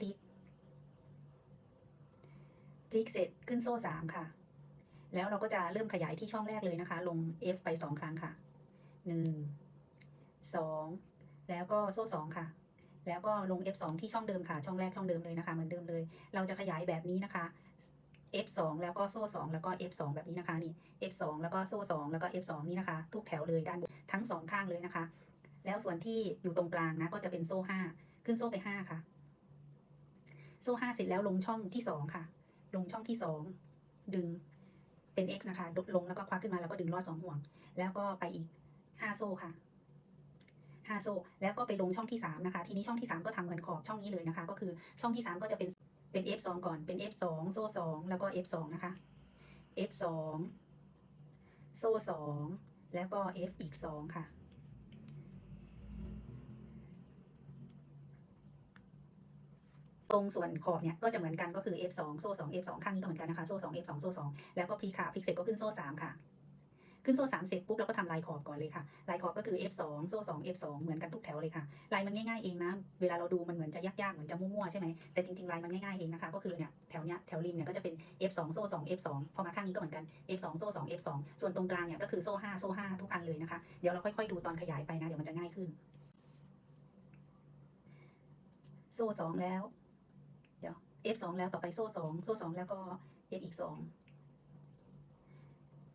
พลิก พลิกเสร็จขึ้นโซ่สามค่ะ แล้วเราก็จะเริ่มขยายที่ช่องแรกเลยนะคะ ลง F ไปสองครั้งค่ะหนึ่งสองแล้วก็โซ่สองค่ะ แล้วก็ลง F 2ที่ช่องเดิมค่ะ ช่องแรกช่องเดิมเลยนะคะ เหมือนเดิมเลย เราจะขยายแบบนี้นะคะ F 2แล้วก็โซ่สองแล้วก็ F 2แบบนี้นะคะนี่ F 2แล้วก็โซ่สองแล้วก็ F 2นี่นะคะ ทุกแถวเลยด้านบนทั้งสองข้างเลยนะคะ แล้วส่วนที่อยู่ตรงกลางนะก็จะเป็นโซ่ห้าขึ้นโซ่ไปห้าค่ะ โซ่ห้าเสร็จแล้วลงช่องที่สองค่ะ ลงช่องที่สองดึงเป็น x นะคะลดลงแล้วก็ควักขึ้นมาแล้วก็ดึงรอดสองห่วง แล้วก็ไปอีกห้าโซ่ค่ะห้าโซ่แล้วก็ไปลงช่องที่สามนะคะ ทีนี้ช่องที่สามก็ทำเหมือนขอบช่องนี้เลยนะคะ ก็คือช่องที่สามก็จะเป็นเป็น f สองก่อนเป็น f สองโซ่สองแล้วก็ f สองนะคะ f สองโซ่สองแล้วก็ f อีกสองค่ะ ต รงส่วนขอบเนี่ยก็จะเหมือนกันก็คือ F2 โซ่2 F2 ข้างนี้ก็เหมือนกันนะคะโซ่2 F2 โซ่2แล้วก็พลิกค่ะพลิกเสร็จก็ขึ้นโซ่3ค่ะ ขึ้นโซ่3เสร็จปุ๊บเราก็ทำลายขอบก่อนเลยค่ะ ลายขอบก็คือ F2 โซ่2 F2 เหมือนกันทุกแถวเลยค่ะ ลายมันง่ายๆเองนะ เวลาเราดูมันเหมือนจะยากๆเหมือนจะมั่วๆใช่ไหมแต่จริงๆลายมันง่ายๆเองนะคะก็คือเนี่ยแถวเนี้ยแถวริมเนี่ยก็จะเป็น F2 โซ่2 F2 พอมาข้างนี้ก็เหมือนกัน F2 โซ่2 F2 ส่วนตรงกลางเนี่ยก็คือโซ่5โซ่5ทุกอันเลยนะคะเดี๋ยวเราค่อยๆดูตอนขยายไปนะเดี๋ยวมันจะง่ายขึ้นโซ่2แล้ว F 2แล้วต่อไปโซ่2โซ่2แล้วก็ F อีก2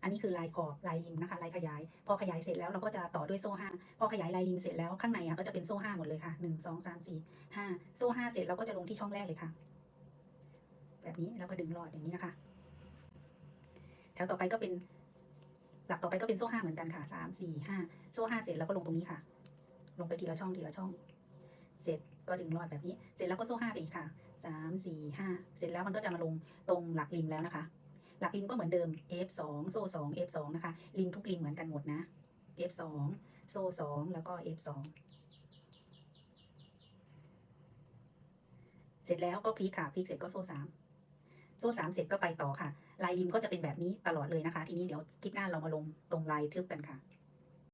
อันนี้คือลายขอบลายริมนะคะลายขยาย พอขยายเสร็จแล้วเราก็จะต่อด้วยโซ่5พอขยายลายริมเสร็จแล้วข้างในอะก็จะเป็นโซ่5หมดเลยค่ะ1 2 3 4 5โซ่5เสร็จเราก็จะลงที่ช่องแรกเลยค่ะ แบบนี้แล้วก็ดึงรอดอย่างนี้นะคะ แถวต่อไปก็เป็น หลักต่อไปก็เป็นโซ่5เหมือนกันค่ะ3 4 5โซ่5เสร็จแล้วก็ลงตรงนี้ค่ะ ลงไปทีละช่องทีละช่อง เสร็จก็ดึงรอดแบบนี้ เสร็จแล้วก็โซ่5ไปอีกค่ะสามสี่ห้าเสร็จแล้วมันก็จะมาลงตรงหลักริมแล้วนะคะ หลักริมก็เหมือนเดิม F สองโซ่สอง F สองนะคะริมทุกริมเหมือนกันหมดนะ F สองโซ่สองแล้วก็ F สองเสร็จแล้วก็พลิกค่ะพลิกเสร็จก็โซ่สามโซ่สามเสร็จก็ไปต่อค่ะ ลายริมก็จะเป็นแบบนี้ตลอดเลยนะคะ ทีนี้เดี๋ยวคลิปหน้าเรามาลงตรงลายทึบกันค่ะ